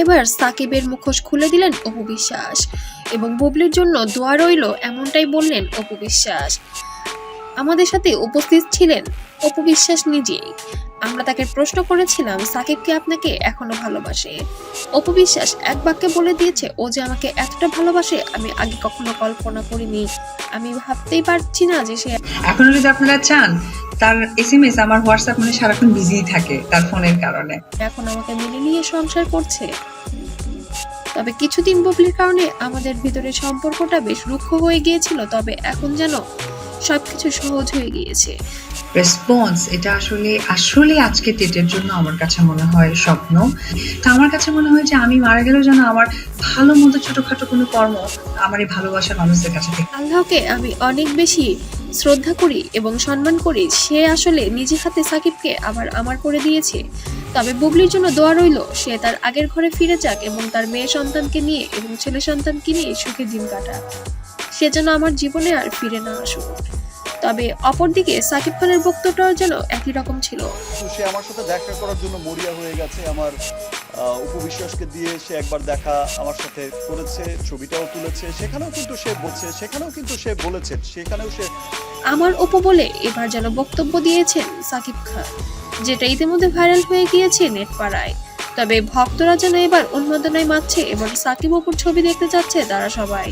এবার সাকিবের মুখোশ খুলে দিলেন অপু বিশ্বাস এবং বুবলির জন্য দোয়া রইল, এমনটাই বললেন অপু বিশ্বাস। আমাদের সাথে উপস্থিত ছিলেন অপু বিশ্বাস নিজেই। আমরা তাকে প্রশ্ন করেছিলাম সাকিবকে আপনাকে এখনও ভালোবাসে? অপু বিশ্বাস এক বাক্যে বলে দিয়েছে, ও যে আমাকে এতটা ভালোবাসে, আমি আগে কখনো কল্পনা করিনি। আমি ভাবতেই পারছি না যে সে এখনও যদি আপনারা চান তার এস এম এস আমার হোয়াটসঅ্যাপ মানে সারাক্ষণ বিজি থাকে তার ফোনের কারণে। এখন আমাকে মেনে নিয়ে সংসার করছে। তবে কিছুদিন ববলির কারণে আমাদের ভিতরে সম্পর্কটা বেশ রুক্ষ হয়ে গিয়েছিল তবে এখন যেন সবকিছু সহজ হয়ে গিয়েছে। রেসপন্স এটা আসলে আসলে আজকে ডেটের জন্য আমার কাছে মনে হয় স্বপ্ন। তা আমার কাছে মনে হয় যে আমি মারা গেলেও যেন আমার ভালো মতো ছোটখাটো কোনো কর্ম আমার এই ভালোবাসার মানুষদের কাছে থেকে আল্লাহকে আমি অনেক বেশি শ্রদ্ধা করি এবং সম্মান করি, সে আসলে নিজে হাতে সাকিবকে আবার আমার করে দিয়েছে। তবে বুবলির জন্য দোয়া রইল, সে তার আগের ঘরে ফিরে যাক এবং তার মেয়ে সন্তানকে নিয়ে এবং ছেলে সন্তানকে নিয়ে সুখে দিন কাটাক। সে যেন আমার জীবনে আর ফিরে না আসুক। তবে অপরদিকে সাকিব খানের বক্তব্যটাও যেন একই রকম ছিল। সে আমার সাথে দেখা করার জন্য মরিয়া হয়ে গেছে, আমার উপবিশ্বাসকে দিয়ে সে একবার দেখা আমার সাথে করেছে, ছবিটাও তুলেছে, সেখানেও কিন্তু সে বলছে, সেখানেও কিন্তু সে বলেছে, সেখানেও সে আমার উপ বলে এবার যেন বক্তব্য দিয়েছেন সাকিব খান, যেটা ইতিমধ্যে ভাইরাল হয়ে গিয়েছে নেটপাড়ায়। তবে ভক্তরা যেন এবার উন্মাদনায় মাতছে এবং সাকিব অপুর ছবি দেখতে চাচ্ছে তারা সবাই।